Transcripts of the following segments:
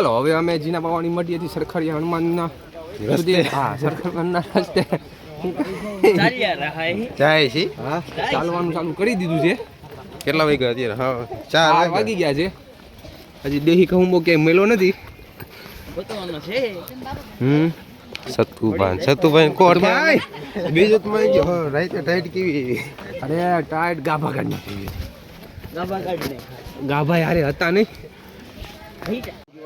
હાલો હવે અમે જીના બાવાની મઢીએથી સરખડિયા હનુમાનના. સુધી હા સરખડના રસ્તે. ચાલ્યા રહા. જાય છે. હા ચાલવાનું ચાલુ કરી દીધું છે. કેટલા વાગ્યા અત્યારે? હા ચાર વાગી. ગયા છે. હજી દેહી કહુંબો ક્યાંય મેલો નથી. હમ. સતુભાઈ સતુભાઈ કોટ ભાઈ! બીજું તો હા, રાઈતે ટાઈટ કેવી અરે ટાઈટ ગાભા કાઢ નાખી. ગાભા કાઢ ગાભા યારે હતા નહીં.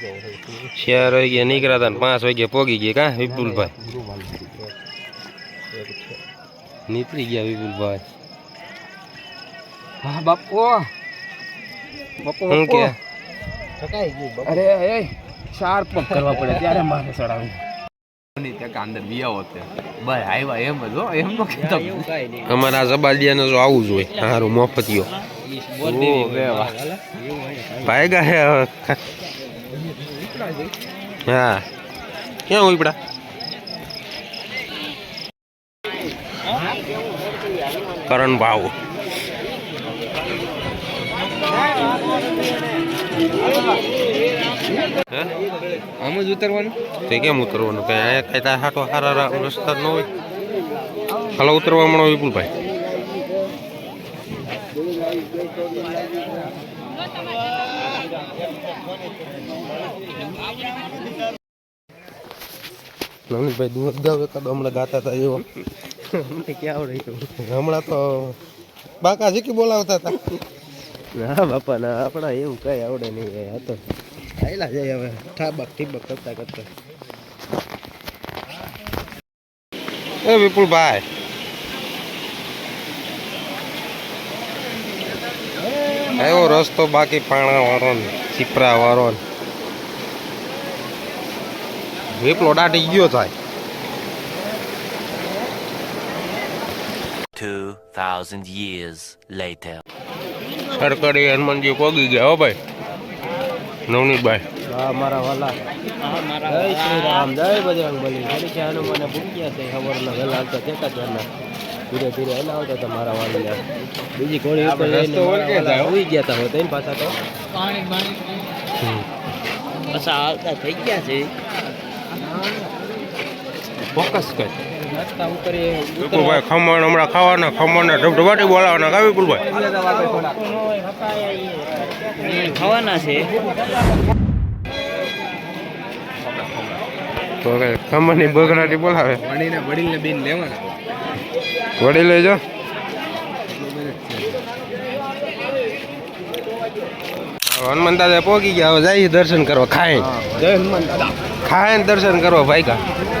ચાર વાગે નીકળ્યા હતા ને પાંચ વાગે પોગી ગયા. કા? વિપુલભાઈ? નીકળી ગયા વિપુલભાઈ. હા બાપુ. બાપુ શું કે? અરે એ ચાર પગ કરવા પડે ત્યારે મારે નહીં. અમારા જબાલિયાને જો આવું જોઈએ સારું મફતિયો ભાઈ ગયા હવે. હા. ક્યાં ઉપડા કરણ ભાવ આમ જ ઉતરવાનું? તે કેમ ઉતરવાનું? કઈ અહીંયા કઈ તાર હાટો હારા રસ્તા ન હોય. હાલો ઉતરવા મળો વિપુલભાઈ. નવનીતભાઈ દૂધ ગાવ એકાદો હમણાં ગાતા હતા એવો. અમને ક્યાં આવડે હમણાં તો બાકા શીખી બોલાવતા હતા. ના બાપા ના આપણા એવું કઈ આવડે નહીં એ હતો. આયલા જાય હવે ઠાબક ઠીબક કરતા કરતા. એ વિપુલભાઈ. એવો રસ્તો બાકી પાણા વાળો ને ચીપરા વાળો ને વિપલો દાટી ગયો થાય. 2,000 years later. સરકારી હનુમાનજી પોગી ગયા હો ભાઈ? નવનીતભાઈ. હા મારા વાલા. જય શ્રી રામ જય બજરંગ બલી. ઘડી છે હનુમાને ભૂખ્યા છે ખબરના વહેલા આવતા તેકા ચારના ધીરે ધીરે એના આવતા હતા મારા વાલીને. બીજી ઘોડી ઉપર જઈને ઉઈ ગયા હતા પાછા તો પાણી પાણી પાછા આવતા થઈ ગયા છે. ફોકસ કર. રસ્તા ખમણ હમણાં ખાવાના ખમણ ઢબઢબાટી બોલાવાના કા વિપુલભાઈ? ખાવાના છે. ખમણની બગડાટી બોલાવે. વડીને વડીલને બેન લેવાના. વડી લેજો. હનુમાન દાદા પોગી ગયા હવે જાય દર્શન કરવા ખાય. જય હનુમાન દાદા. ખાય ને દર્શન કરવા ભાઈ કા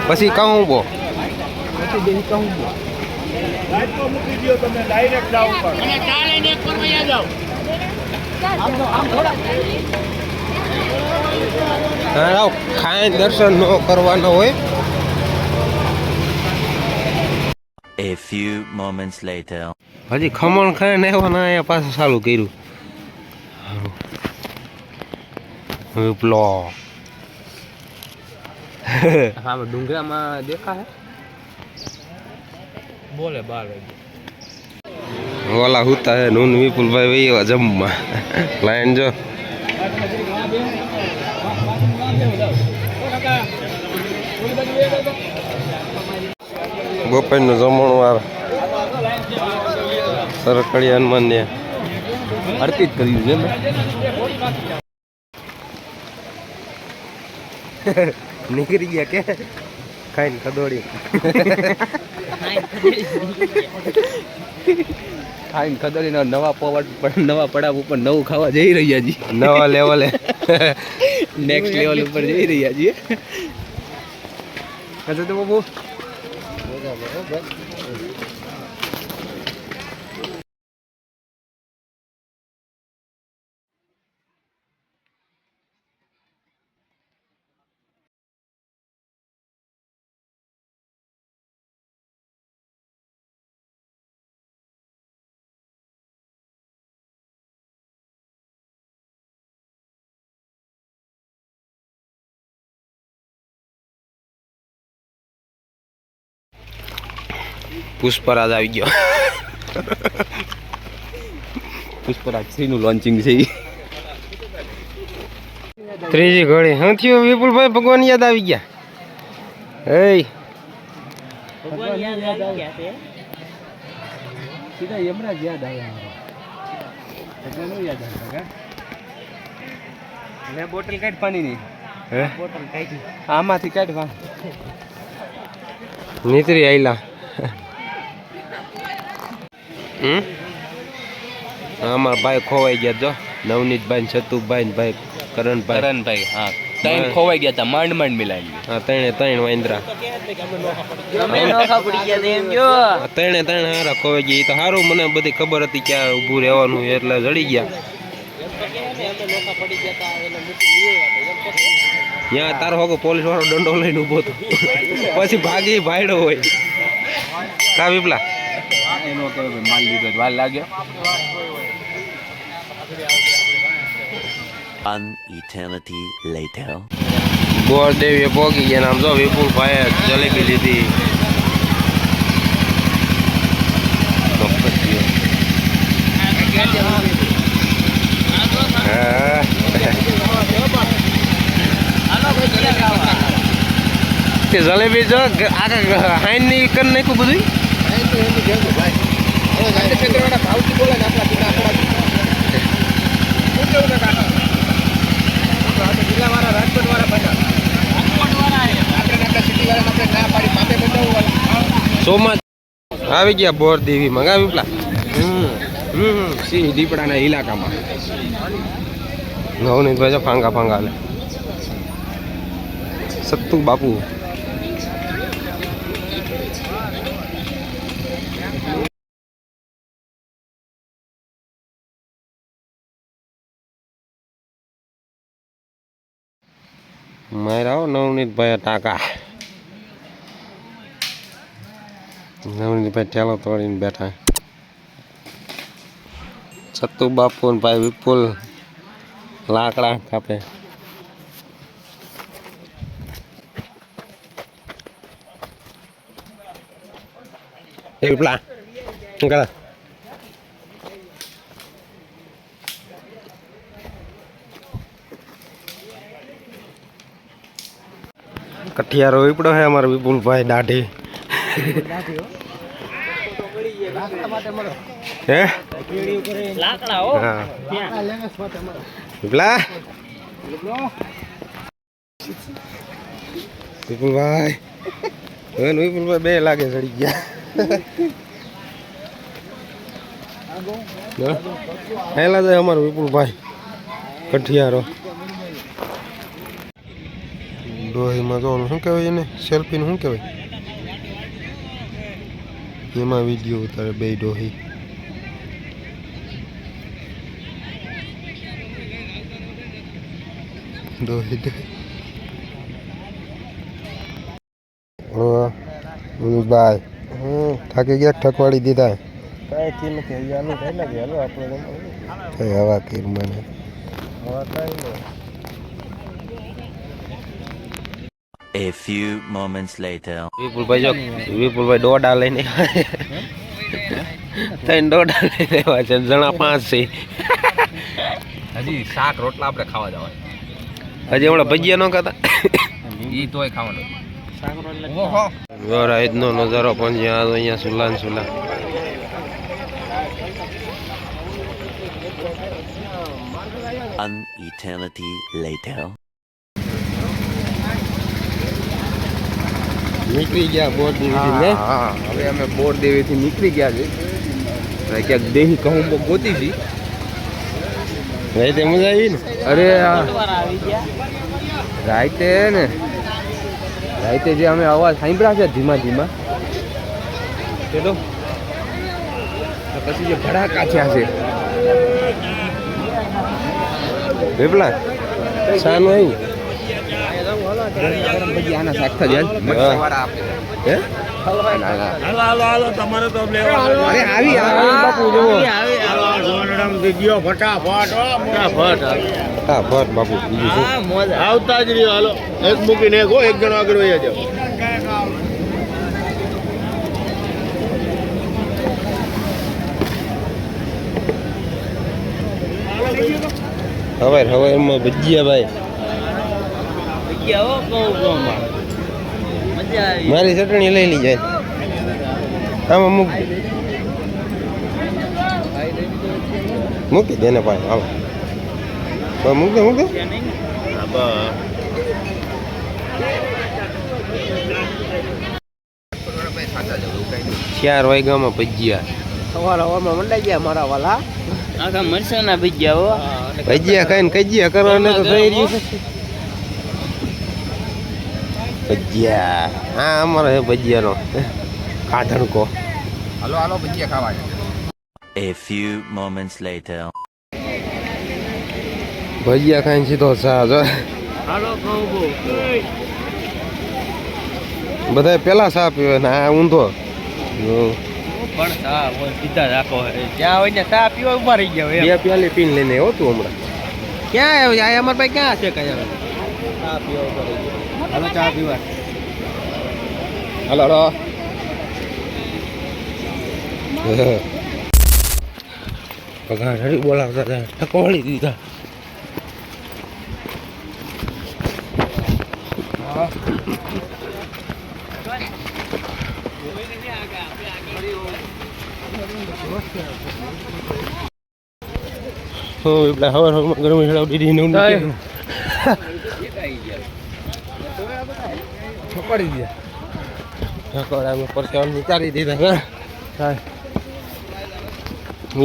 પછી કહું બો. ને દર્શન ન કરવાના હોય. A few moments later. હજી ખમણ ખાઈને આવવાના અહીંયા પાછું ચાલુ કર્યું. વિપલો હા ડુંગરામાં દેખા હે બોલે બાર વાગે. ઓલા હુતા હે નૂન વિપુલભાઈ એવા જમવા. લાઈન જો. બપોરનું જમણ વાર. સરકડી હનુમાન ને અર્પિત કર્યું છે નીકળી ગયા કે? ખાઈને ખદોડી ખાઈને ખદોડી નવા પવડ નવા પડાવ ઉપર નવું ખાવા જઈ રહ્યા છીએ. નવા લેવલે નેક્સ્ટ લેવલ ઉપર જઈ રહ્યા છીએ. કદો તો બહુ પુષ્પરાજ આવી ગયો. પુષ્પરાજ શ્રીનું લોન્ચિંગ છે ત્રીજી ઘડી. હું થયું? વિપુલભાઈ ભગવાન યાદ આવી ગયા. સીધા યાદ આવ્યા યાદ લે બોટલ કાઢ પાણીની હે? બોટલ કાઢી. આમાંથી કાઢવા. નીતરી આયલા. હમ? અમારા ભાઈ ખોવાઈ ગયા જો. નવનીતભાઈ ને સતુભાઈ ને ભાઈ કરણભાઈ. કરણભાઈ હા. હા. ત્રણ ખોવાઈ ગયા હતા માંડ માંડ મિલાઈ હા ત્રણે ત્રણ વાંદરા. તમે નોખા પડી ગયા છે એમ જો. આ ત્રણે ત્રણ હારા ખોવાઈ ગયા. ઈ તો સારું મને બધી ખબર હતી કે ઊભું રહેવાનું એટલે જડી ગયા. ત્યાં તારો હોગો પોલીસ વાળો દંડો લઈને ઊભો હતો. પછી ભાગી ભાઈડો હોય. કા વિપલા? એનો કે માલ લીધો વાર લાગ્યો An eternity later. ગોળ દેવી પોગી ગયા નામ આમ જો વિપુલ ભાઈ જલેબી લીધી. હા. જલેબી જો આગળ હાઈનની કર નાખ્યું બધું સોમાં આવી ગયા બોર દેવી મંગાવી પેલા હમ સિંહ દીપડાના ઇલાકામાં નવનીત ભાઈ ફાંગા ફાંગા સત્તુ બાપુ. મારા આવો નવનીત ભાઈ ટાકા નવનીત ભાઈ ઠેલો તોડીને બેઠા સત્તુ બાપુ ને ભાઈ વિપુલ લાકડા કાપે એ વિપલા શું કરે કઠિયારો વીપડો હે અમારો વિપુલભાઈ દાઢી. હે? વિપલા વિપુલભાઈ. હવે વિપુલભાઈ બે લાગે ચડી ગયા. હેલા જાય અમારો વિપુલભાઈ. કઠિયારો. ડોહીમાં જોવાનું શું કહેવાય એને? સેલ્ફીનું શું કહેવાય? એમાં વીડિયો ઉતારે બે ડોહી. ડોહી ડોહી. બાય. થાકી ગયા ઠકવાડી દીધા. કાંઈ નથી હાલો આપણે કઈ હવા કીર મને A few moments later. વિપુલભાઈ જો વિપુલભાઈ દોડા લઈને ત્રણ દોડા લઈને આવ્યા છે જણા પાંચ છે. હજી શાક રોટલા આપણે ખાવા જવા હજી હમણાં ભજીયા ન ખાતા? એ તોય ખાવાનું. રાઈતનો નજારો પણ જ્યાં અહીંયા સુલાન સુલા One eternity later. નીકળી ગયા બોર દેવીથી ને હા હવે અમે બોર દેવીથી નીકળી ગયા છે. અને ક્યાંક દેહી કહું ગોતી હતી રાઈતે મજા આવી ને? અરે રાતે ને. રાતે જે અમે અવાજ સાંભળ્યા છે ધીમા ધીમા. ચલો. પછી જે ભડાકા થયા છે. વેપલા? શાનું આવ્યું પછી આના સાક્ષા જ હે આવતા જ રહ્યો હાલો એક મૂકીને એક એક જણો આગળ વહી જાવ હવે હવે એમાં ભજીયા ભાઈ ભજીયા હો કહું કહુંમાં મજા આવી. મારી ચટણી લઈ લઈ જાય આમાં મૂક મૂકી દે ને ભાઈ હાલો. હવે મૂક દે મૂક દે. ચાર વાગ્યામાં ભજીયા. સવાર હવામાં મંડાઈ ગયા મારા વાલા. આખા મરસાના ભજીયા હો. ભજીયા ખાઈને કજીયા કરવાના તો થઈ રહ્યું છે. ભજીયા. હા અમારો છે ભજીયાનો. કાઢણકો A few moments later. ભજીયા ખાઈને સીધો સા જો હાલો બધા પેલા સા પીવે ને આ ઊંધો. પણ સા હોય સીધા રાખો જ્યાં હોય ને સા પીવા ઊભા રહી ગયા હોય બે પ્યાલી પીને લઈને આવ્યો તું હમણાં. ક્યાં આવ્યો? આ અમાર ભાઈ ક્યાં છે કઈ હવે? હાલો ચા પીવા હલો હલો પગાર હરી બોલાવતા હતા ટકોળી દીધા હો એટલે હવાર હવારમાં ગરમી હેડાવ દીધી ને ઊંડી કાંઈ. પડી ગયા. ઠકોડામાં પરસેવાનું ઉતારી દીધા હા.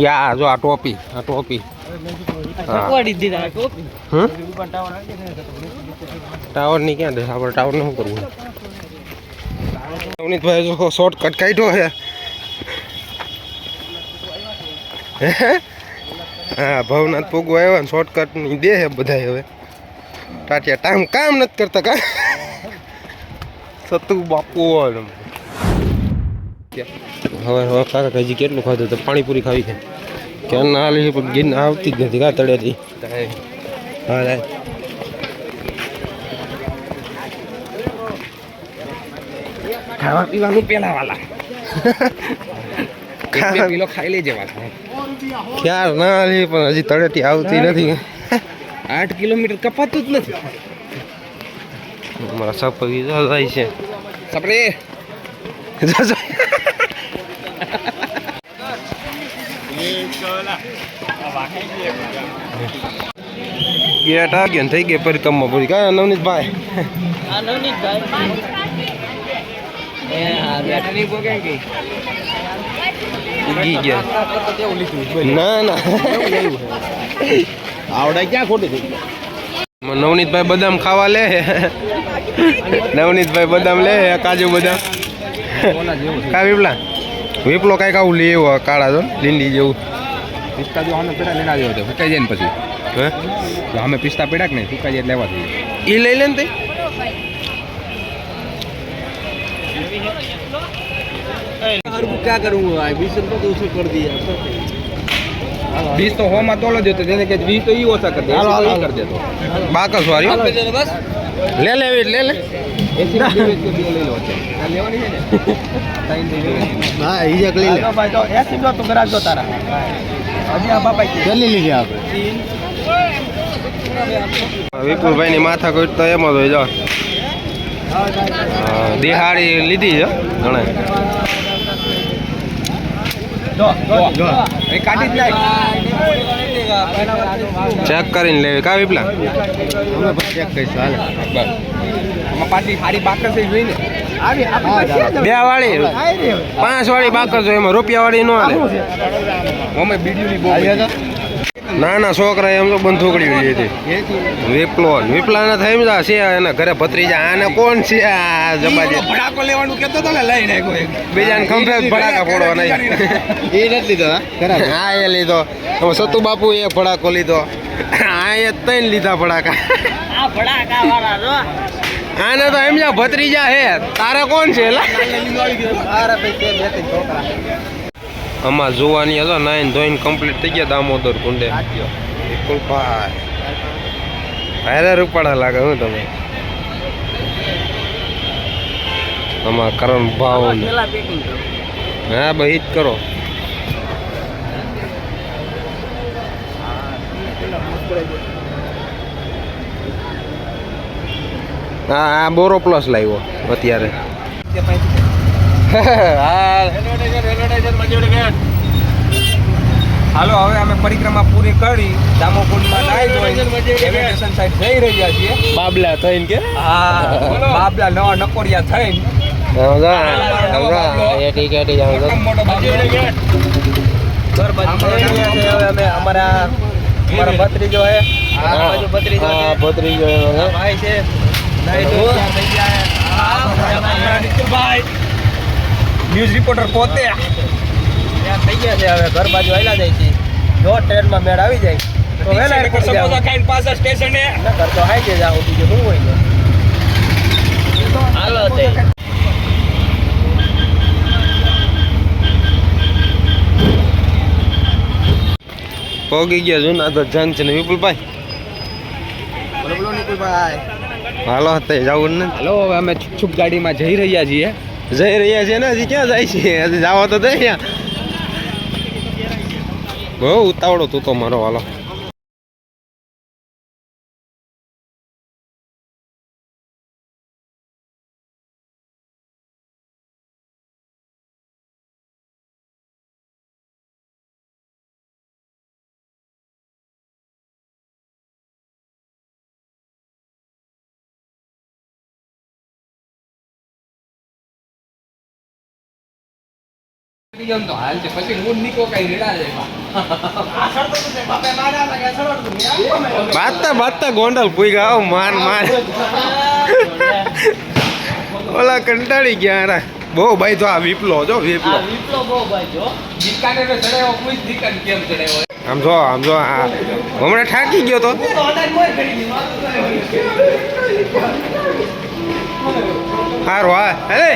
યા જો આ ટોપી આ ટોપી. હા. પકવાડી દીધા ટોપી. હમ? ટાવરની ક્યાં દે આપણે ટાવર ને શું કરવું. અવનીતભાઈ જો શોર્ટકટ કાઢ્યો છે. હે? હા ભવનાથ પૂગવા આવ્યા ને શોર્ટકટની દે છે બધા હવે. ટાટિયા ટાઈમ કામ નથી કરતા કા? સતુ બાપુ હવે હવે કાકા હજી કેટલું ખાધું? તો પાણીપુરી ખાવી છે. ક્યાં ના લે પણ ગીર આવતી જ નથી કા તળેથી? હા રાય. ખાવા પીવાનું પેલા વાલા. ખાવા પીલો ખાઈ લેજે વાલા. ખ્યાલ ના લે પણ હજી તળેટી આવતી નથી. આઠ કિલોમીટર કપાતું જ નથી. અમારા સપવી જાય છે. સપરે ગેટ આ ગયા થઈ ગયા પરિક્રમા પૂરી કા નવનીતભાઈ. નવનીત ભાઈ ગયા. ના ના. આવડે ક્યાં ખોટી થઈ નવનીતભાઈ બદામ ખાવા લે નવનીતભાઈ બદામ લે કાજુ બદામ કા વિપલા વિપલો કાંઈક આવું લે એવો કાળા જો લીંડી જેવું પિસ્તા જો અમે પેલા લેના જેવો છે સુકાઈ જાય ને પછી હે જો અમે પિસ્તા પેડા કે નહીં સુકાઈ જાય એટલે લેવા જોઈએ ઈ લઈ લે ને તે क्या करूँगा बीस रुपये तो उसे कर दिया બીસ તો હોમાં તોલો દેતો જેને કે વી તો ઈ ઓછા કરી દેતો હાલ કરી દેતો બાકસ વાળી બસ. લે લે લે લે. લે તો એસી નો તું વિપુલભાઈ ની માથા કોઈ તો એમાં જ હોય જો. દિહાડી લીધી છે ઘણા ચેક કરીને લેવી. કા વિપલા? ચેક કરીશું. હાલ. બસ. પાછી સારી બાકર થઈ જોઈ ને બે વાળી. પાંચ વાળી બાકર જોઈએ એમાં. રૂપિયા વાળી નો હાલે. અમે બીડીની બહુ નાના છોકરા એમ તો બંધુકડી લીધી વિપ્લો વિપ્લાના થઈ જા છે એના ઘરે ભત્રીજા આને કોણ છે? આ જબાજી ભડાકો લેવાનું કેતો તો ને લઈ નાખ્યો બીજાને ખંભે ભડાકા ફોડવા નહીં. એ નથી લીધો હા? એ લીધો. હવે સતુ બાપુ એ ભડાકો લીધો. હા એ ત્રણ લીધા ભડાકા આ ભડાકા વાળા જો. આને તો એમ જા ભત્રીજા હે તારે કોણ છે એલા આમાં જોવાની હતો નાઈન ધોઈને કમ્પ્લીટ થઈ ગયા દામોદર કુંડે. વિપુલભાઈ ભારે રૂપાડા લાગે હું તમે. આમાં કરણ ભાવ હા ભાઈ જ કરો. હા આ બોરો પ્લસ લાવ્યો અત્યારે. હાલો. હવે અમે પરિક્રમા પૂરી કરી. દામોકુંડમાં નાહી ધોઈ એવિએશન સાઈડ જઈ રહ્યા છીએ. બાબલા થઈને કે? હા બાબલા નવા નકોરિયા થઈને. અમારા અમારા ભત્રીજો હે. બાજુ ભત્રીજો એનો છે. ભાઈ છે નહીં તો ત્યાં થઈ ગયા હે. અમારા નિખિલભાઈ ન્યૂઝ રિપોર્ટર પોતે. થઈ ગયા છે હવે ઘર બાજુ આવેલા જાય છે. જો ટ્રેનમાં મેળ આવી જાય તો વહેલા સમોસા ખાઈને પાછા સ્ટેશને. નકર તો હાઈ જ આવું બીજું શું હોય તો. હાલો તે. પોગી ગયા જુનાગઢ જંકશન વિપુલભાઈ? બોલો બોલો નિખિલભાઈ હાલો તે જવું ને. હાલો હવે અમે છુપ છુક ગાડીમાં જઈ રહ્યા છીએ. જઈ રહ્યા છે ને, હજી ક્યાં જાય છે? હજી જવા તો દે બહુ ઉતાવળો તું તો મારો હાલો તો હાલ છે. પછી મૂડ નીકો કઈ રેડા જાય બાતતા બાતતા ગોંડલ પૂઈ આવ માન માન. ઓલા કંટાળી ગયા હારા. બહુ ભાઈ તો આ વિપલો જો વિપલો. વિપ્લો બહુ ભાઈ જો. દીકાને તો ચડાવ્યો કોઈ દીકાને કેમ ચડાવ્યો આમ જો આમ જો આ હમણાં ઠાકી ગયો તો. સારું હા. અરે!